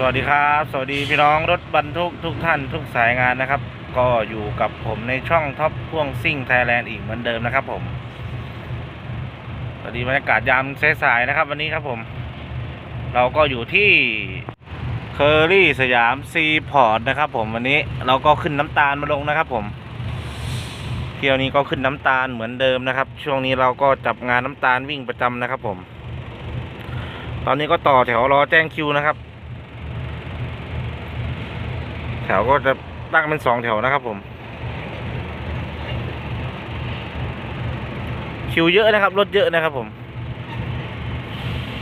สวัสดีครับ สวัสดีพี่น้องรถบรรทุกทุกท่านทุกสายงานนะครับ ก็อยู่กับผมในช่องท็อปพ่วงซิ่งไทยแลนด์อีกเหมือนเดิมนะครับผมสวัสดีบรรยากาศยามสายๆนะครับ วันนี้ครับผม เราก็อยู่ที่เคอรี่สยามซีพอร์ตนะครับ ผมวันนี้เราก็ขึ้นน้ำตาลมาลงนะครับ ผมเที่ยวนี้ก็ขึ้นน้ำตาลเหมือนเดิมนะครับ ช่วงนี้เราก็จับงานน้ำตาลวิ่งประจำนะครับ ผม ตอนนี้ก็ต่อแถวรอแจ้งคิวนะครับ แถวก็จะตั้งเป็นสองแถวนะครับผม คิวเยอะนะครับ รถเยอะนะครับผม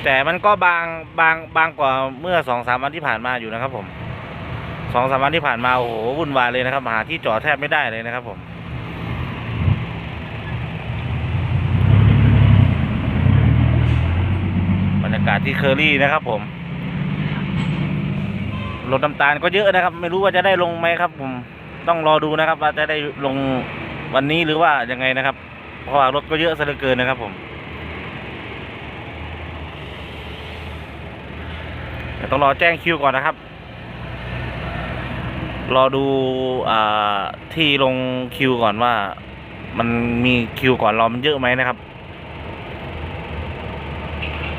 แต่มันก็บางบางบางกว่าเมื่อสองสามวันที่ผ่านมาอยู่นะครับ ผมสองสามวันที่ผ่านมาโอ้โหวุ่นวายเลยนะครับ หาที่จอดแทบไม่ได้เลยนะครับผมบรรยากาศที่เคอรี่นะครับผม รถน้ำตาลก็เยอะนะครับ ไม่รู้ว่าจะได้ลงไหมครับ ผมต้องรอดูนะครับ ว่าจะได้ลงวันนี้หรือว่ายังไงนะครับ เพราะว่ารถก็เยอะซะเหลือเกินนะครับ ผมต้องรอแจ้งคิวก่อนนะครับ รอดูอที่ลงคิวก่อนว่า มันมีคิวก่อนรามันเยอะไหมนะครับ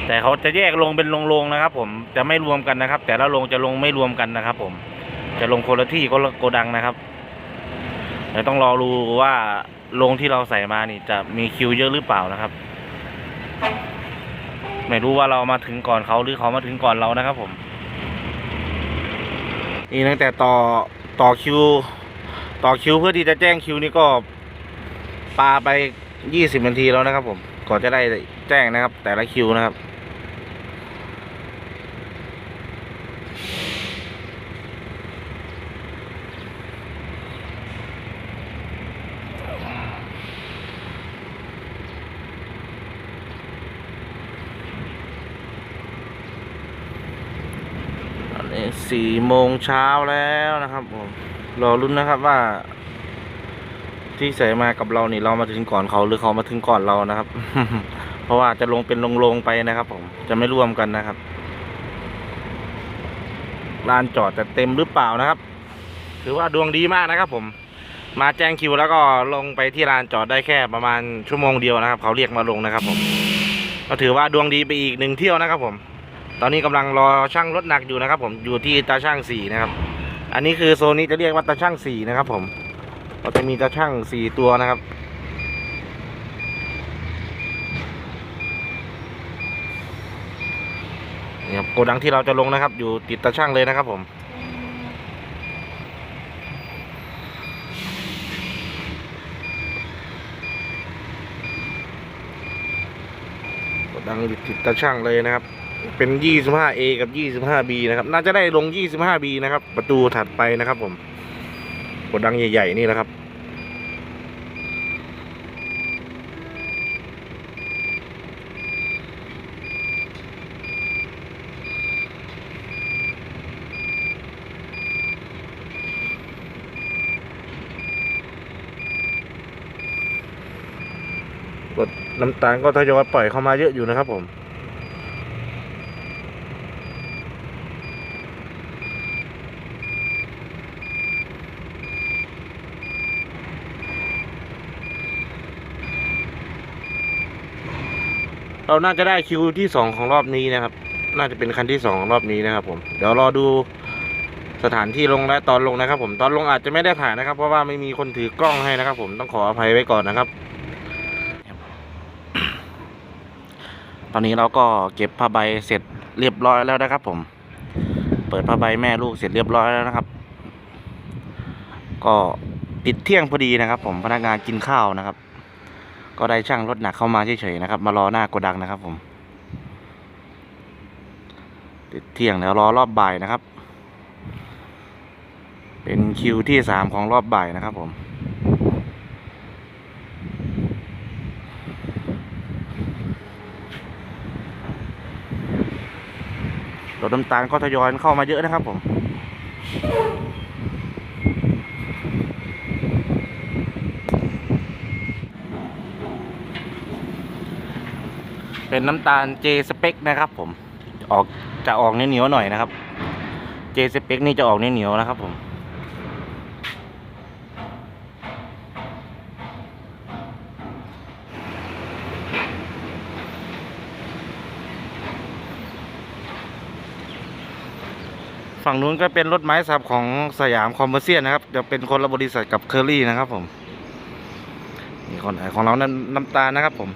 แต่เขาจะแยกลงเป็นโรงๆนะครับ ผมจะไม่รวมกันนะครับ แต่ละโรงจะลงไม่รวมกันนะครับ ผมจะลงคนละที่คนละโกดังนะครับเดี๋ยวต้องรอดูว่าโรงที่เราใส่มานี่จะมีคิวเยอะหรือเปล่านะครับ ไม่รู้ว่าเรามาถึงก่อนเขาหรือเขามาถึงก่อนเรานะครับ ผมนี่ตั้งแต่ต่อต่อคิว ต่อคิวเพื่อที่จะแจ้งคิวนี่ก็ปาไปยี่สิบนาทีแล้วนะครับ ผมก่อนจะได้แจ้งนะครับ แต่ละคิวนะครับ สี่โมงเช้าแล้วนะครับผมรอรุ้นนะครับว่า ที่ใส่มากับเรานี่เรามาถึงก่อนเขาหรือเขามาถึงก่อนเรานะครับ เพราะว่าจะลงเป็นลงๆไปนะครับ ผมจะไม่ร่วมกันนะครับลานจอดจะเต็มหรือเปล่านะครับ ถือว่าดวงดีมากนะครับ ผม มาแจ้งคิวแล้วก็ลงไปที่ลานจอดได้แค่ประมาณชั่วโมงเดียวนะครับ เขาเรียกมาลงนะครับ ผม ก็ถือว่าดวงดีไปอีกหนึ่งเที่ยวนะครับ ผม ตอนนี้กำลังรอช่างรถหนักอยู่นะครับ ผมอยู่ที่ตาช่างสี่นะครับ อันนี้คือโซนนี้จะเรียกว่าตาช่างสี่นะครับ ผมเราจะมีตาช่างสี่ตัวนะครับนี่ครับโกดังที่เราจะลงนะครับ อยู่ติดตาช่างเลยนะครับ ผม โกดังอยู่ติดตาช่างเลยนะครับ เป็น 25A กับ 25B นะครับ น่าจะได้ลง 25B นะครับ ประตูถัดไปนะครับผมกดดังใหญ่ ๆ นี่นะครับรถน้ำตาลก็ทยอยปล่อยเข้ามาเยอะอยู่นะครับผม เราน่าจะได้คิวที่สองของรอบนี้นะครับ น่าจะเป็นคันที่สองของรอบนี้นะครับ ผม เดี๋ยวรอดูสถานที่ลงและตอนลงนะครับ ผมตอนลงอาจจะไม่ได้ถ่ายนะครับ เพราะว่าไม่มีคนถือกล้องให้นะครับ ผมต้องขออภัยไว้ก่อนนะครับ ตอนนี้เราก็เก็บผ้าใบเสร็จเรียบร้อยแล้วนะครับ ผม เปิดผ้าใบแม่ลูกเสร็จเรียบร้อยแล้วนะครับ ก็ติดเที่ยงพอดีนะครับ ผมพนักงานกินข้าวนะครับ ก็ได้ช่างรถหนักเข้ามาเฉยๆนะครับ มารอหน้าโกดังนะครับผมเที่ยงแล้วรอรอบบ่ายนะครับ เป็นคิวที่สามของรอบบ่ายนะครับผมรถน้ำตาลก็ทยอยเข้ามาเยอะนะครับผม เป็นน้ำตาลเจสเปกนะครับ ผมออกจะออกเหนียวๆหน่อยนะครับเจสเปกนี่จะออกเหนียวๆนะครับ ผมฝั่งนู้นก็เป็นรถไม้สับของสยามคอมเมอร์เซียนนะครับจะเป็นคนละบริษัทกับเคอรี่นะครับ ผมนี่คนของเรานั้นน้ำตาลนะครับ ผม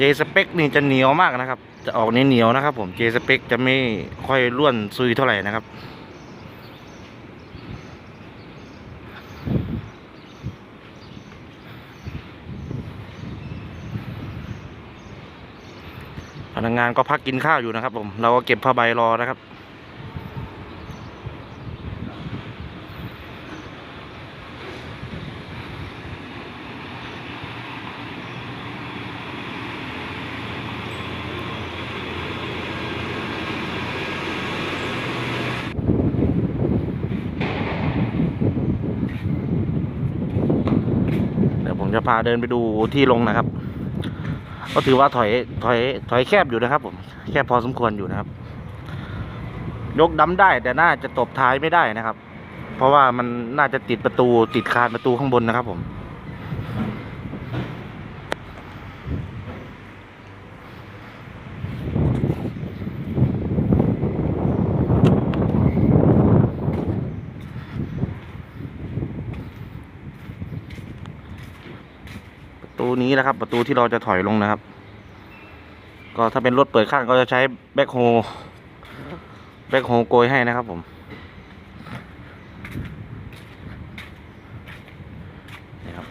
เจสเปกนี่จะเหนียวมากนะครับ จะออกเหนียวนะครับ ผมเจสเปกจะไม่ค่อยร่วนซุยเท่าไหร่นะครับ พนักงานก็พักกินข้าวอยู่นะครับ ผมเราก็เก็บผ้าใบรอนะครับ จะพาเดินไปดูที่ลงนะครับ ก็ถือว่าถอยถอยถอยแคบอยู่นะครับ ผมแคบพอสมควรอยู่นะครับ ยกดำได้แต่น่าจะตบท้ายไม่ได้นะครับ เพราะว่ามันน่าจะติดประตูติดคานประตูข้างบนนะครับ ผม ประตูนี้นะครับ ประตูที่เราจะถอยลงนะครับ ก็ถ้าเป็นรถเปิดข้างก็จะใช้แบ็คโฮแบ็คโฮโกยให้นะครับผมนี่ครับ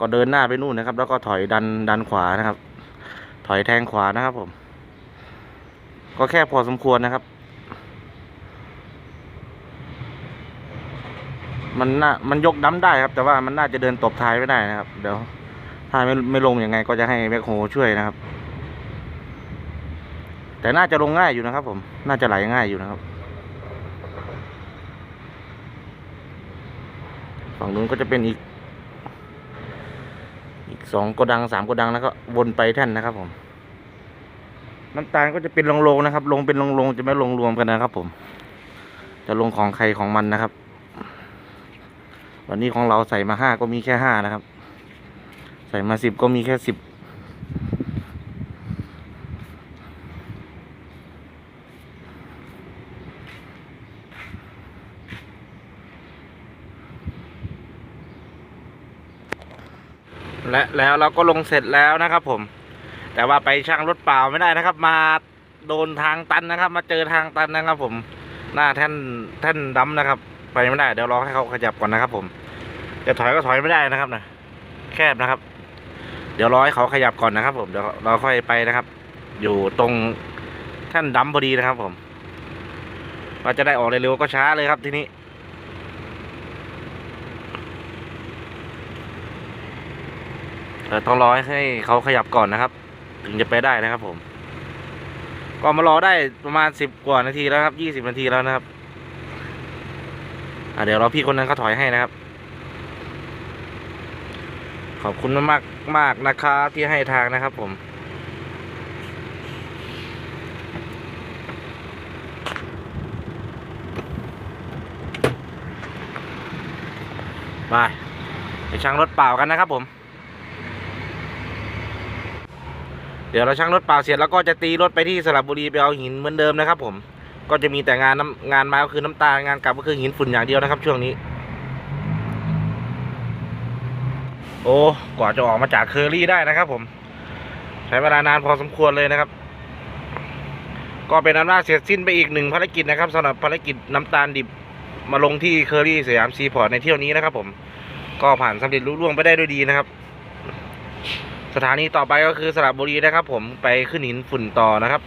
ก็เดินหน้าไปนู่นนะครับ แล้วก็ถอยดันดันขวานะครับ ถอยแทงขวานะครับผม ก็แค่พอสมควรนะครับ มันน่ามันยกดั้มได้ครับ แต่ว่ามันน่าจะเดินตบท้ายไม่ได้นะครับ เดี๋ยว ถ้าไม่ไม่ลงยังไงก็จะให้แบ็คโฮช่วยนะครับ แต่น่าจะลงง่ายอยู่นะครับ ผม น่าจะไหลง่ายอยู่นะครับ ฝั่งนู้นก็จะเป็นอีก อีกสองกดังสามกดังแล้วก็วนไปแท่นนะครับ ผม น้ำตาลก็จะเป็นลงๆนะครับ ลงเป็นลงๆจะไม่ลงรวมกันนะครับ ผม จะลงของใครของมันนะครับ วันนี้ของเราใส่มาห้าก็มีแค่ห้านะครับ ใส่มาสิบก็มีแค่สิบและแล้วเราก็ลงเสร็จแล้วนะครับผม แต่ว่าไปช่างรถเปล่าไม่ได้นะครับ มาโดนทางตันนะครับ มาเจอทางตันนะครับผมหน้าแท่นแท่นดำนะครับ ไปไม่ได้เดี๋ยวรอให้เขาขยับก่อนนะครับผมจะถอยก็ถอยไม่ได้นะครับนะแคบนะครับ เดี๋ยวรอให้เขาขยับก่อนนะครับ ผมเดี๋ยวเราค่อยไปนะครับ อยู่ตรงแท่นดำพอดีนะครับผมเราจะได้ออกเร็วๆก็ช้าเลยครับทีนี้แต่ต้องรอให้เขาขยับก่อนนะครับ ถึงจะไปได้นะครับ ผม ก็มารอได้ประมาณสิบกว่านาทีแล้วครับยี่สิบนาทีแล้วนะครับอะเดี๋ยวเราพี่คนนั้นเขาถอยให้นะครับ ขอบคุณมาก มากๆนะครับที่ให้ทางนะครับผมไปไปช่างรถเปล่ากันนะครับผม เดี๋ยวเราช่างรถเปล่าเสร็จแล้วก็จะตีรถไปที่สระบุรีไปเอาหินเหมือนเดิมนะครับผม ก็จะมีแต่งานน้ำงานมาก็คือน้ำตาลงานกลับก็คือหินฝุ่นอย่างเดียวนะครับ ช่วงนี้ โอ้กว่าจะออกมาจากเคอรี่ได้นะครับผมใช้เวลานานพอสมควรเลยนะครับ ก็เป็นอันว่าเสร็จสิ้นไปอีกหนึ่งภารกิจนะครับสำหรับภารกิจน้ำตาลดิบมาลงที่เคอรี่สยามซีพอร์ตในเที่ยวนี้นะครับ ผม ก็ผ่านสำเร็จลุล่วงไปได้ด้วยดีนะครับ สถานีต่อไปก็คือสระบุรีนะครับ ผมไปขึ้นหินฝุ่นต่อนะครับ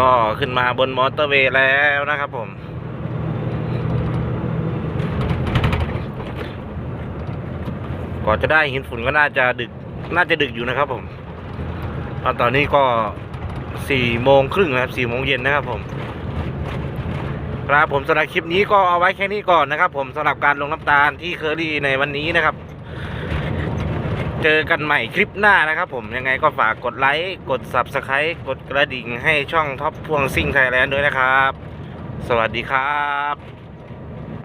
ก็ขึ้นมาบนมอเตอร์เวย์แล้วนะครับผม ก่อนจะได้หินฝุ่นก็น่าจะดึก น่าจะดึกอยู่นะครับผมตอนตอนนี้ก็สี่โมงครึ่งนะครับสี่โมงเย็นนะครับผมครับผมสำหรับคลิปนี้ก็เอาไว้แค่นี้ก่อนนะครับ ผมสำหรับการลงน้ำตาลที่เคอรี่ในวันนี้นะครับ เจอกันใหม่คลิปหน้านะครับ ผมยังไงก็ฝากกดไลค์กด Subscribe กดกระดิ่งให้ช่องท็อปพวงซิ่งไทยแลนด์ด้วยนะครับ สวัสดีครับ